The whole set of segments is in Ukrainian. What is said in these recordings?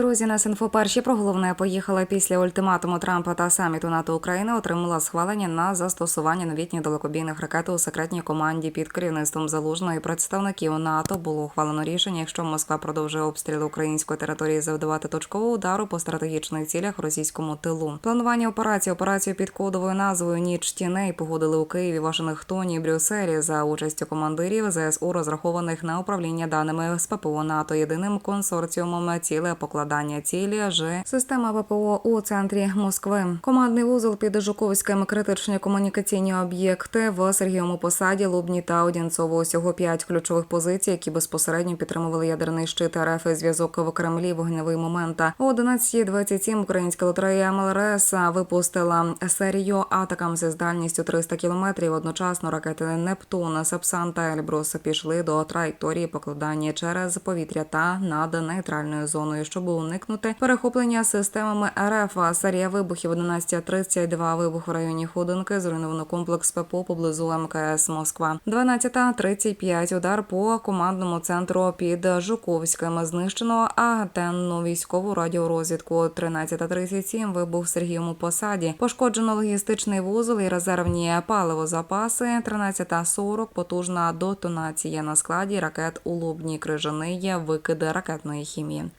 Друзі, нас інфо перші про головне поїхали після ультиматуму Трампа та саміту НАТО Україна отримала схвалення на застосування новітніх далекобійних ракет у секретній команді під керівництвом залужної представників НАТО. Було ухвалено рішення, якщо Москва продовжує обстріли української території, завдавати точкового удару по стратегічних цілях російському тилу. Планування операції операцію під кодовою назвою Ніч тіней погодили у Києві, Вашингтоні і Брюсселі за участю командирів ЗСУ, розрахованих на управління даними з ППО НАТО єдиним консорціумом ціле покладання цілі ж система ВПО у центрі Москви. Командний вузол під Жуковським критичні комунікаційні об'єкти в Сергієвому посаді, Лубні та Одінцово. Усього п'ять ключових позицій, які безпосередньо підтримували ядерний щит РФ і зв'язок в Кремлі вогневий момент. О 11.27 українська лотерея МЛРС випустила серію атакам зі здальністю 300 кілометрів. Одночасно ракети Нептун, Сапсан та Ельбрус пішли до траєкторії покладання через повітря та над нейтральною зоною, щоб уникнути перехоплення системами РФ. Серія вибухів 11.32 вибух в районі Ходинки, зруйновано комплекс ППО поблизу МКС Москва. 12.35 удар по командному центру під Жуковським. Знищено агентенну військову радіорозвідку. 13.37 вибух в Сергієвому посаді. Пошкоджено логістичний вузол і резервні паливозапаси. 13.40 потужна детонація на складі ракет у Лубні Крижаниє, викиди ракетної хімії.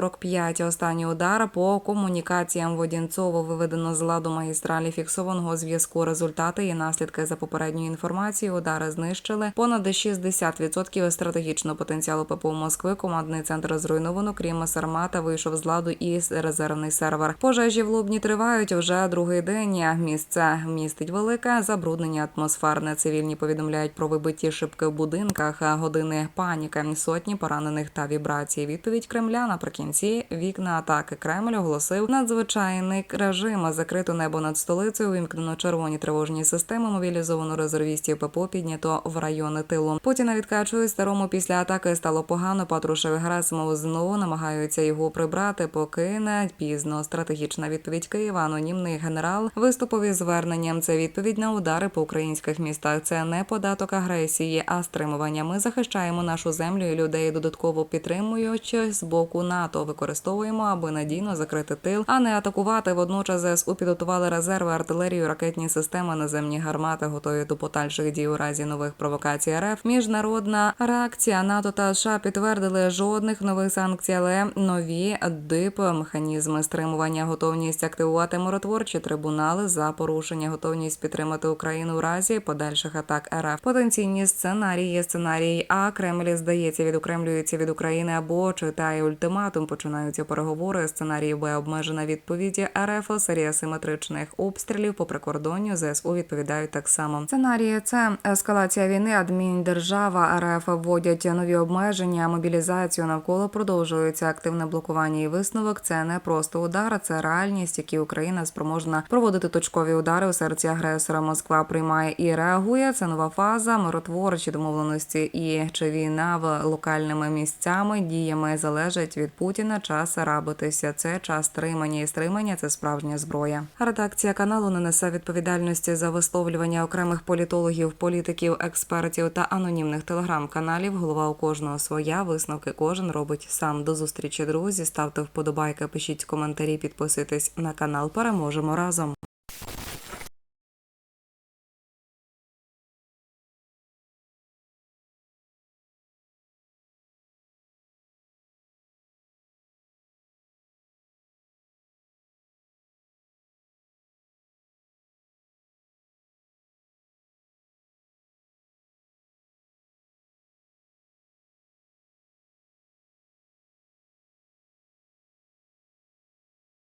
13.45 останній удар по комунікаціям в Одінцово виведено з ладу магістралі фіксованого зв'язку. Результати і наслідки за попередньою інформацією. Удари знищили понад 60% стратегічного потенціалу ППО Москви. Командний центр зруйновано. Крім Сармата, вийшов з ладу і резервний сервер. Пожежі в Лубні тривають вже другий день. Місце містить велике забруднення атмосферне. Цивільні повідомляють про вибиті шибки в будинках, години паніки, сотні поранених та вібрацій. Відповідь Кремля наприкінці вікна атаки Кремль оголосив надзвичайний режим. Закрито небо над столицею. Вімкнено червоні тривожні системи. Мобілізовано резервістів ППО піднято в райони тилу. Путіна відкачують старому після атаки стало погано. Патрушев і Герасимов знову намагаються його прибрати, поки не пізно. Стратегічна відповідь Києва. Анонімний генерал виступив із зверненням. Це відповідь на удари по українських містах. Це не податок агресії, а стримування. Ми захищаємо нашу землю і людей додатково підтримуючи з боку НАТО. Використовуємо, аби надійно закрити тил, а не атакувати. Водночас ЗСУ підготували резерви, артилерію, ракетні системи, наземні гармати, готові до подальших дій у разі нових провокацій РФ. Міжнародна реакція НАТО та США підтвердили жодних нових санкцій, але нові ДИП, механізми стримування, готовність активувати миротворчі трибунали за порушення, готовність підтримати Україну у разі подальших атак РФ. Потенційні сценарії, сценарій А Кремль здається, відокремлюється від України або читає ультиматум. Починаються переговори. Сценарій Б обмежена відповіді РФ, серія симетричних обстрілів по прикордонню ЗСУ відповідають так само. Сценарії це ескалація війни, адміндержава РФ вводять нові обмеження, мобілізацію навколо продовжується активне блокування і висновок. Це не просто удар, це реальність, які Україна спроможна проводити точкові удари у серці агресора. Москва приймає і реагує. Це нова фаза, миротворчі домовленості і чи війна в локальними місцями діями залежить від Путіна. Час рабитися. Це час стримання і стримання це справжня зброя. Редакція каналу не несе відповідальності за висловлювання окремих політологів, політиків, експертів та анонімних телеграм-каналів. Голова у кожного своя. Висновки кожен робить сам. До зустрічі, друзі. Ставте вподобайки, пишіть коментарі, підписуйтесь на канал. Переможемо разом.